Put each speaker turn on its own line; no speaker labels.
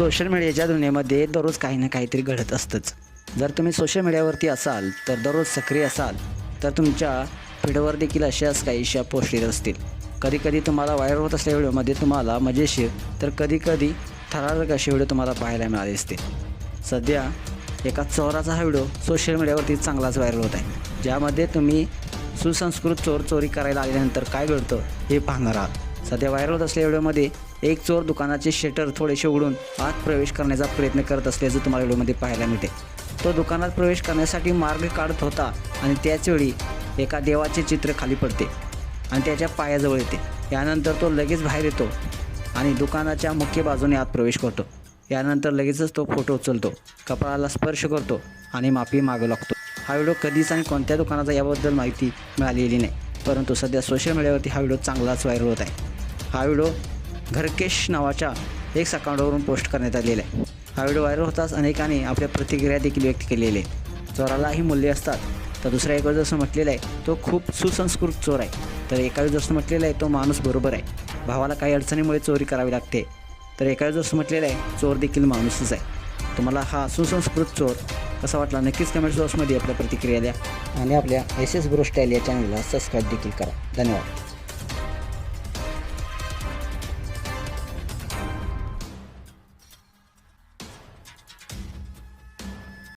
Social मीडियाच्या दुनियेमध्ये दररोज काही ना काहीतरी घडत असतंच. जर तुम्ही सोशल मीडियावरती असाल तर दररोज सक्रिय असाल तर तुमच्या फीडवर देखील अशाच काहीशा पोस्ट येत असतील. कधीकधी तुम्हाला व्हायरल होत असलेल्या व्हिडिओमध्ये तुम्हाला मजेशीर तर कधीकधी थरारक असे व्हिडिओ तुम्हाला पाहायला मिळाले असतील सध्या एका चोराचा हा व्हिडिओ सोशल मीडियावरती चांगलाच व्हायरल होत आहे. ज्यामध्ये तुम्ही सुसंस्कृत चोर चोरी करायला आल्यानंतर काय घडतं हे पाहणार आहात. सध्या व्हायरल होत असलेल्या व्हिडिओमध्ये एक चोर दुकानाचे शटर थोडेसे उघडून आत प्रवेश करण्याचा प्रयत्न करत असल्याचं तुम्हाला व्हिडिओमध्ये पाहायला मिळते. तो दुकानात प्रवेश करण्यासाठी मार्ग काढत होता आणि त्याचवेळी एका देवाचे चित्र खाली पडते आणि त्याच्या पायाजवळ येते. यानंतर तो लगेच बाहेर येतो आणि दुकानाच्या मुख्य बाजूने आत प्रवेश करतो. यानंतर लगेचच तो फोटो उचलतो कपाळाला स्पर्श करतो आणि माफी मागू लागतो. हा व्हिडिओ कधीच आणि कोणत्या दुकानाचा याबद्दल माहिती मिळालेली नाही परंतु सध्या सोशल मीडियावरती हा व्हिडिओ चांगलाच व्हायरल होत आहे. हा व्हिडिओ घरकेश नावाच्या एक अकाउंटवरून पोस्ट करण्यात आलेला आहे. हा व्हिडिओ व्हायरल होताच अनेकांनी आपल्या प्रतिक्रिया देखील व्यक्त केलेल्या आहेत चोरालाही मूल्य असतात. तर दुसऱ्या एका जसं म्हटलेलं आहे तो खूप सुसंस्कृत चोर आहे. तर एका जसं म्हटलेलं आहे तो माणूस बरोबर आहे. भावाला काही अडचणीमुळे चोरी करावी लागते. तर एका जसं म्हटलेलं आहे चोर देखील माणूसच आहे. तुम्हाला हा सुसंस्कृत चोर कसा वाटला नक्कीच कमेंट बॉक्समध्ये आपल्या प्रतिक्रिया द्या. आणि आपल्या एस एस ब्रो स्टाईल या चॅनलला सबस्क्राईब देखील करा. धन्यवाद.